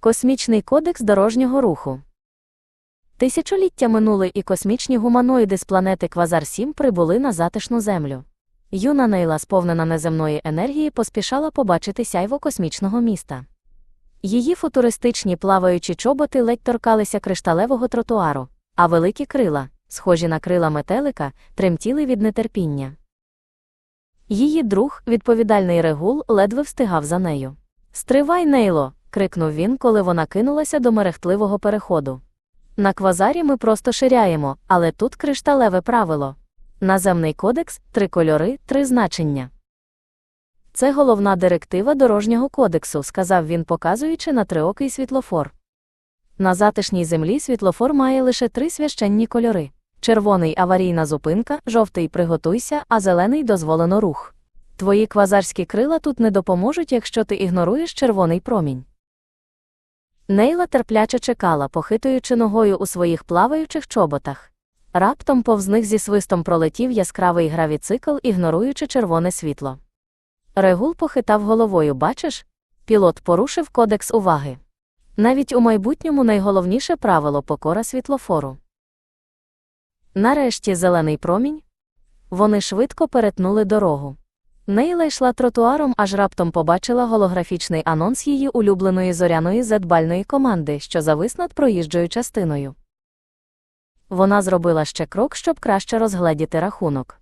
Космічний кодекс дорожнього руху. Тисячоліття минули і космічні гуманоїди з планети Квазар 7 прибули на затишну землю. Юна Нейла, сповнена неземної енергії, поспішала побачити сяйво космічного міста. Її футуристичні плаваючі чоботи ледь торкалися кришталевого тротуару, а великі крила, схожі на крила метелика, тремтіли від нетерпіння. Її друг, відповідальний регул, ледве встигав за нею. Стривай, Нейло. Крикнув він, коли вона кинулася до мерехтливого переходу. На квазарі ми просто ширяємо, але тут кришталеве правило. Наземний кодекс три кольори, три значення. Це головна директива дорожнього кодексу, сказав він, показуючи на триокий світлофор. На затишній землі світлофор має лише три священні кольори: червоний аварійна зупинка, жовтий приготуйся, а зелений дозволено рух. Твої квазарські крила тут не допоможуть, якщо ти ігноруєш червоний промінь. Нейла терпляче чекала, похитуючи ногою у своїх плаваючих чоботах. Раптом повз них зі свистом пролетів яскравий гравіцикл, ігноруючи червоне світло. Регул похитав головою, бачиш? Пілот порушив кодекс уваги. Навіть у майбутньому найголовніше правило покора світлофору. Нарешті зелений промінь. Вони швидко перетнули дорогу. Нейла йшла тротуаром, аж раптом побачила голографічний анонс її улюбленої зоряної зедбальної команди, що завис над проїжджою частиною. Вона зробила ще крок, щоб краще розгледіти рахунок.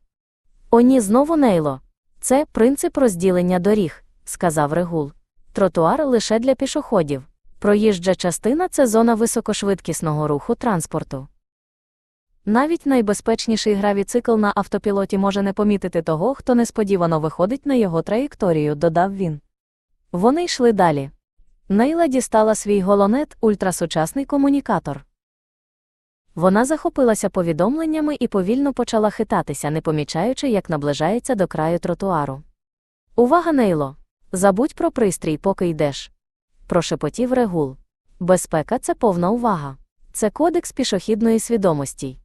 О, ні, знову Нейло. Це принцип розділення доріг, сказав Регул. Тротуар лише для пішоходів. Проїжджа частина це зона високошвидкісного руху транспорту. Навіть найбезпечніший гравіцикл на автопілоті може не помітити того, хто несподівано виходить на його траєкторію, додав він. Вони йшли далі. Нейла дістала свій голонет, ультрасучасний комунікатор. Вона захопилася повідомленнями і повільно почала хитатися, не помічаючи, як наближається до краю тротуару. Увага, Нейло! Забудь про пристрій, поки йдеш. Прошепотів Регул. Безпека це повна увага. Це кодекс пішохідної свідомості.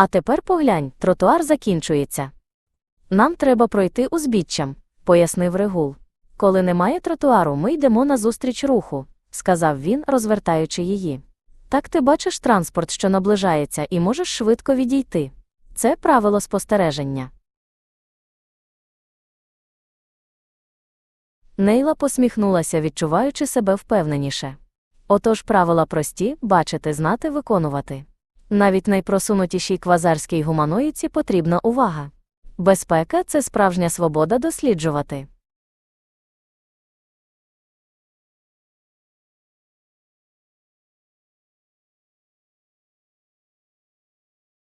А тепер поглянь, тротуар закінчується. Нам треба пройти узбіччям, пояснив Регул. Коли немає тротуару, ми йдемо назустріч руху, сказав він, розвертаючи її. Так ти бачиш транспорт, що наближається, і можеш швидко відійти. Це правило спостереження. Нейла посміхнулася, відчуваючи себе впевненіше. Отож правила прості бачити, знати, виконувати. Навіть найпросунутішій квазарській гуманоїці потрібна увага. Безпека це справжня свобода досліджувати.